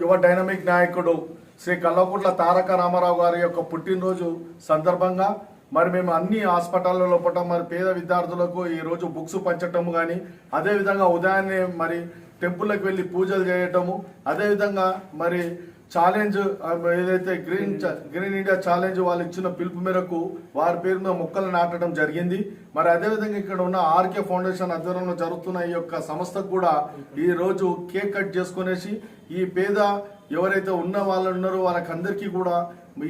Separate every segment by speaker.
Speaker 1: యువ డైనమిక్ నాయకుడు శ్రీ కల్వకుంట్ల తారక రామారావు గారి యొక్క పుట్టినరోజు సందర్భంగా మరి మేము అన్ని హాస్పిటల్లో లోపల మరి పేద విద్యార్థులకు ఈరోజు బుక్స్ పంచటం కానీ అదేవిధంగా ఉదయాన్నే మరి టెంపుల్కి వెళ్ళి పూజలు చేయటము అదేవిధంగా మరి ఛాలెంజ్ um, ఏదైతే గ్రీన్ గ్రీన్ ఇండియా ఛాలెంజ్ వాళ్ళు ఇచ్చిన పిలుపు మేరకు వారి పేరు మీద మొక్కలు నాటడం జరిగింది. మరి అదేవిధంగా ఇక్కడ ఉన్న ఆర్కే ఫౌండేషన్ ఆధ్వర్యంలో జరుగుతున్న ఈ యొక్క సంస్థకు కూడా ఈ రోజు కేక్ కట్ చేసుకునేసి ఈ పేద ఎవరైతే ఉన్న వాళ్ళు ఉన్నారో వాళ్ళకందరికీ కూడా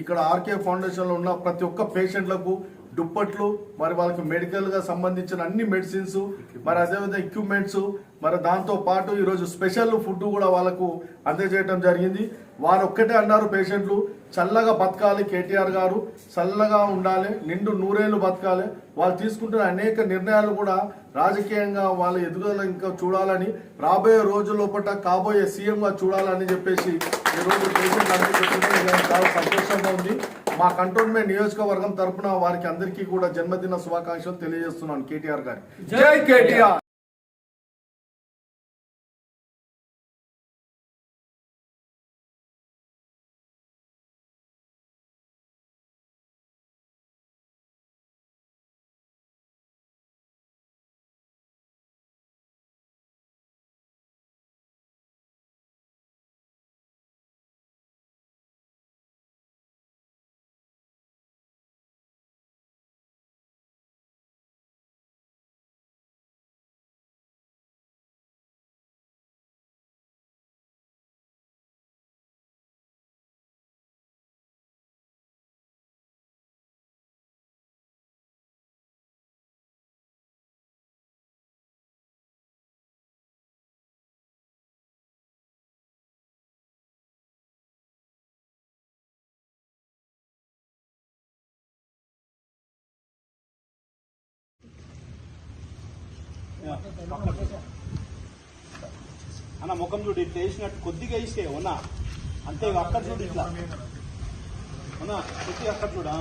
Speaker 1: ఇక్కడ ఆర్కే ఫౌండేషన్లో ఉన్న ప్రతి ఒక్క పేషెంట్లకు దుప్పట్లు మరి వాళ్ళకి మెడికల్గా సంబంధించిన అన్ని మెడిసిన్స్ మరి అదేవిధంగా ఎక్విప్మెంట్స్ మరి దాంతో పాటు ఈరోజు స్పెషల్ ఫుడ్ కూడా వాళ్ళకు అందజేయడం జరిగింది. వారు ఒక్కటే అన్నారు పేషెంట్లు చల్లగా బతకాలి కేటీఆర్ గారు చల్లగా ఉండాలి నిండు నూరేళ్ళు బతకాలి. వాళ్ళు తీసుకుంటున్న అనేక నిర్ణయాలు కూడా రాజకీయంగా వాళ్ళ ఎదుగుదల ఇంకా చూడాలని రాబోయే రోజుల లోపల కాబోయే సీఎంగా చూడాలని చెప్పేసి ఈ రోజు పేషెంట్ అందరికీ మా కంటోన్మెంట్ నియోజకవర్గం తరపున వారికి అందరికీ కూడా జన్మదిన శుభాకాంక్షలు తెలియజేస్తున్నాను కేటీఆర్ గారి
Speaker 2: జై కేటీఆర్.
Speaker 3: అన్న ముఖం చూడు ఇట్లా వేసినట్టు కొద్దిగా వేసే ఉన్నా. అంతే ఇక అక్కడ చూడు ఇట్లా. ఉన్నా కొద్దిగా అక్కడ చూడా